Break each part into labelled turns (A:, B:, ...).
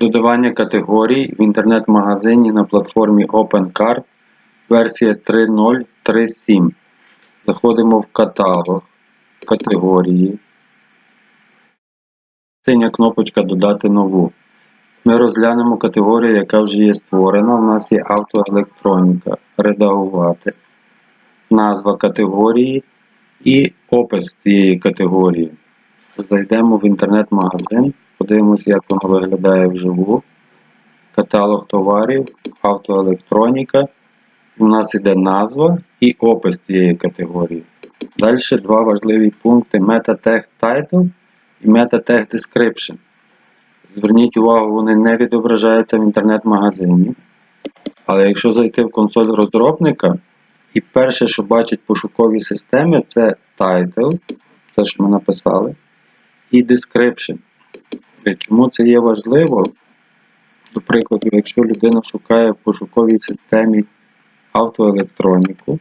A: Додавання категорій в інтернет-магазині на платформі OpenCart версія 3.0.3.7. Заходимо в каталог, категорії. Синя кнопочка Додати нову. Ми розглянемо категорію, яка вже є створена. У нас є автоелектроніка. Редагувати. Назва категорії і опис цієї категорії. Зайдемо в інтернет-магазин, подивимося, як воно виглядає вживу. Каталог товарів, автоелектроніка. У нас іде назва і опис цієї категорії. Далі два важливі пункти MetaTag Title і MetaTag Description. Зверніть увагу, вони не відображаються в інтернет-магазині. Але якщо зайти в консоль розробника, і перше, що бачить пошукові системи, це title, те, що ми написали, і description. Чому це є важливо? До прикладу, якщо людина шукає в пошуковій системі автоелектроніку,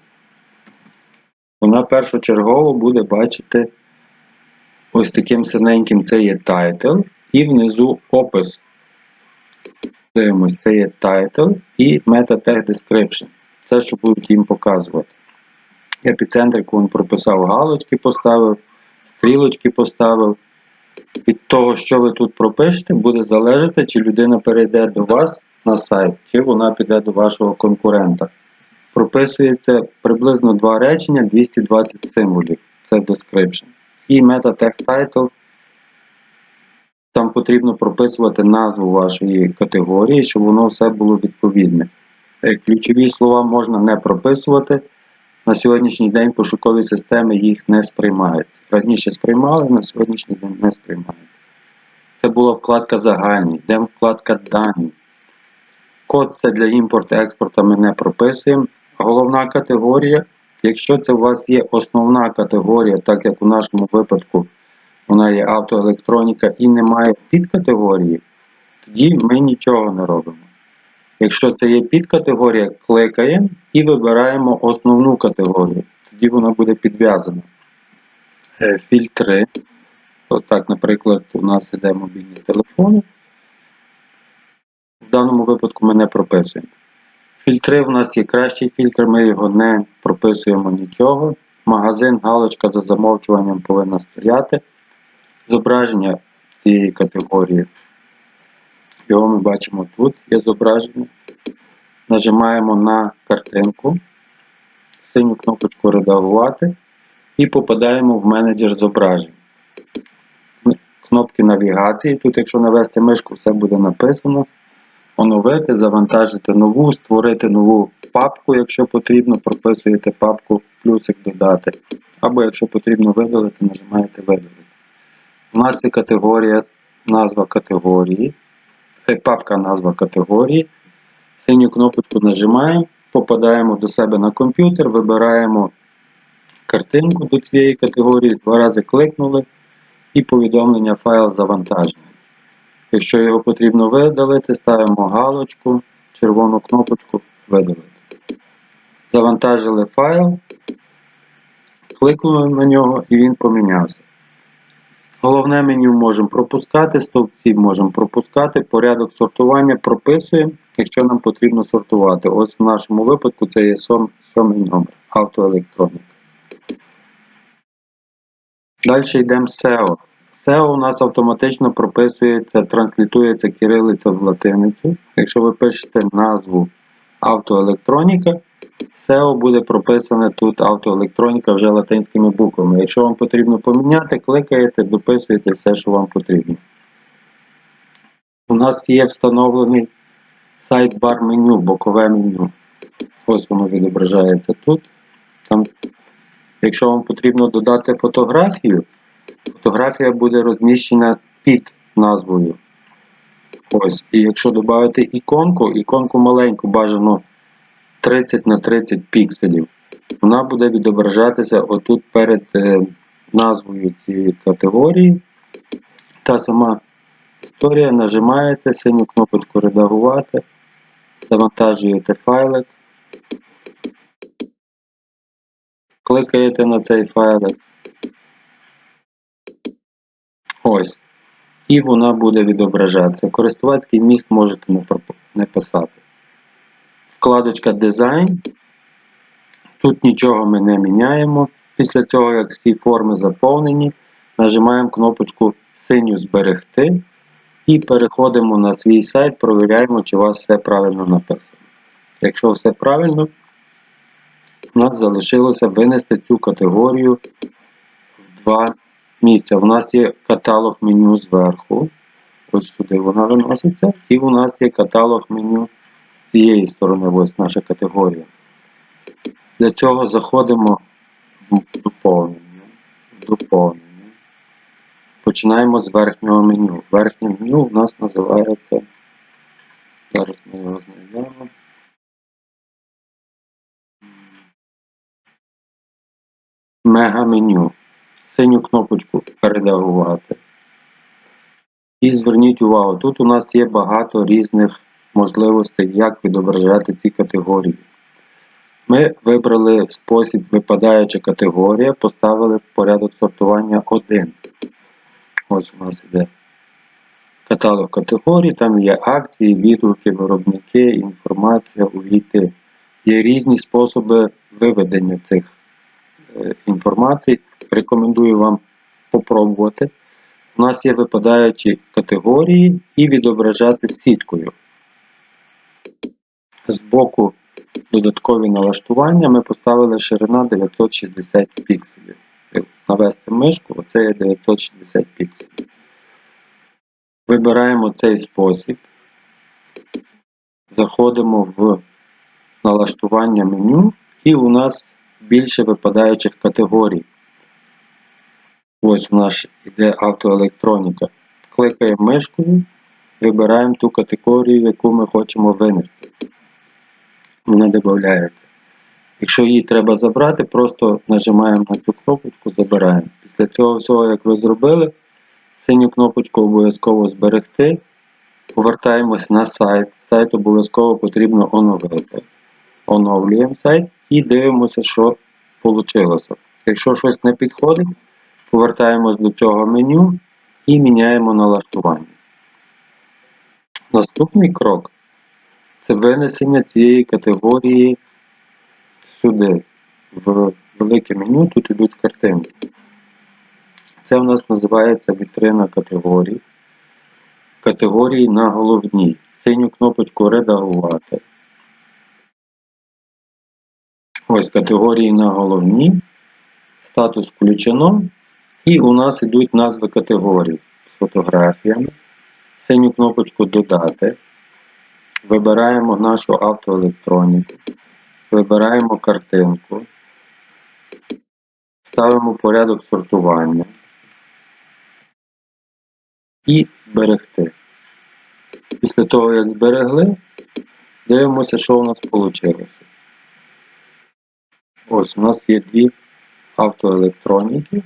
A: вона першочергово буде бачити ось таким синеньким це є title, і внизу опис. Дивимось, це є title і meta-tag description. Це, що будуть їм показувати. Епіцентрику він прописав галочки, поставив, стрілочки поставив. Від того, що ви тут пропишете, буде залежати, чи людина перейде до вас на сайт, чи вона піде до вашого конкурента. Прописується приблизно два речення, 220 символів. Це description. І meta-tag title. Там потрібно прописувати назву вашої категорії, щоб воно все було відповідне. Е, Ключові слова можна не прописувати. На сьогоднішній день пошукові системи їх не сприймають. Раніше сприймали, на сьогоднішній день не сприймають. Це була вкладка загальні, йдемо вкладка дані. Код це для імпорту-експорту ми не прописуємо. Головна категорія, якщо це у вас є основна категорія, так як у нашому випадку вона є автоелектроніка і немає підкатегорії, тоді ми нічого не робимо. Якщо це є підкатегорія, кликаємо і вибираємо основну категорію. Тоді вона буде підв'язана. Е, Фільтри. Отак, наприклад, у нас іде мобільні телефони. В даному випадку ми не прописуємо. Фільтри в нас є кращий фільтр, ми його не прописуємо нічого. Магазин, галочка за замовчуванням повинна стояти. Зображення цієї категорії. Його ми бачимо тут, є зображення. Нажимаємо на картинку, синю кнопочку Редагувати і попадаємо в менеджер зображень. Кнопки навігації. Тут, якщо навести мишку, все буде написано. Оновити, завантажити нову, створити нову папку, якщо потрібно, прописуєте папку, плюсик додати. Або якщо потрібно видалити, нажимаєте видалити. У нас є категорія, назва категорії. Папка назва категорії. Синю кнопочку нажимаємо, попадаємо до себе на комп'ютер, вибираємо картинку до цієї категорії, два рази кликнули і повідомлення файл завантажений. Якщо його потрібно видалити, ставимо галочку, червону кнопочку видалити. Завантажили файл, кликнули на нього і він помінявся. Головне меню можемо пропускати, стовпці можемо пропускати, порядок сортування прописуємо, якщо нам потрібно сортувати. Ось в нашому випадку це є сьомий номер автоелектроніка. Далі йдемо SEO. SEO у нас автоматично прописується, транслітується кирилиця в латиницю. Якщо ви пишете назву автоелектроніка, SEO буде прописане тут автоелектроніка вже латинськими буквами. Якщо вам потрібно поміняти, кликаєте, дописуєте все, що вам потрібно. У нас є встановлений сайт-бар меню, бокове меню. Ось воно відображається тут. Там, Якщо вам потрібно додати фотографію, фотографія буде розміщена під назвою. Ось. І якщо додати іконку, іконку маленьку бажано 30 на 30 пікселів. Вона буде відображатися отут перед е, назвою цієї категорії. Та сама історія нажимаєте синю кнопочку Редагувати, завантажуєте файлик, кликаєте на цей файлик. Ось. і вона буде відображатися. Користувацький міст можете не писати. Вкладочка Дизайн. Тут нічого ми не міняємо. Після цього, як всі форми заповнені, нажимаємо кнопочку Синю зберегти і переходимо на свій сайт, провіряємо, чи у вас все правильно написано. Якщо все правильно, у нас залишилося винести цю категорію в два місця. У нас є каталог меню зверху. Ось сюди вона виноситься. І у нас є каталог меню цієї сторони, ось наша категорія. Для цього заходимо в доповнення. В доповнення. Починаємо з верхнього меню. Верхнє меню у нас називається. Зараз ми його знайдемо. Мега-меню. Синю кнопочку Редагувати. І зверніть увагу, тут у нас є багато різних можливостей, як відображати ці категорії. Ми вибрали спосіб випадаюча категорія, поставили порядок сортування 1. Ось у нас іде каталог категорій, там є акції, відгуки, виробники, інформація, увійти. Є різні способи виведення цих е, інформацій. Рекомендую вам попробувати. У нас є випадаючі категорії і відображати сіткою. Збоку додаткові налаштування ми поставили ширина 960 пікселів. Навести мишку, оце є 960 пікселів. Вибираємо цей спосіб. Заходимо в налаштування меню, і у нас більше випадаючих категорій. Ось у нас іде автоелектроніка. Кликаємо мишкою, вибираємо ту категорію, яку ми хочемо винести. Вона додається. Якщо її треба забрати, просто нажимаємо на цю кнопочку Забираємо. Після цього всього, як ви зробили, синю кнопочку обов'язково зберегти. Повертаємось на сайт. Сайт обов'язково потрібно оновити. Оновлюємо сайт і дивимося, що вийшло. Якщо щось не підходить, повертаємось до цього меню і міняємо налаштування. Наступний крок це винесення цієї категорії сюди, в велике меню, тут йдуть картинки. Це у нас називається вітрина категорій. Категорії на головній. Синю кнопочку Редагувати. Ось категорії на головній. Статус включено. І у нас йдуть назви категорій з фотографіями. Синю кнопочку Додати. Вибираємо нашу автоелектроніку. Вибираємо картинку. Ставимо порядок сортування. І зберегти. Після того, як зберегли, дивимося, що у нас вийшло. Ось у нас є дві автоелектроніки.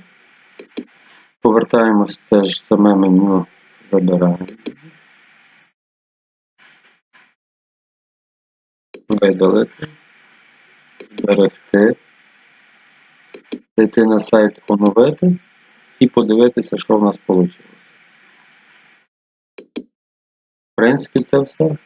A: Повертаємось в це ж саме меню, забираємо. Видалити, зберегти, зайти на сайт оновити і подивитися, що в нас вийшло. В принципі, це все.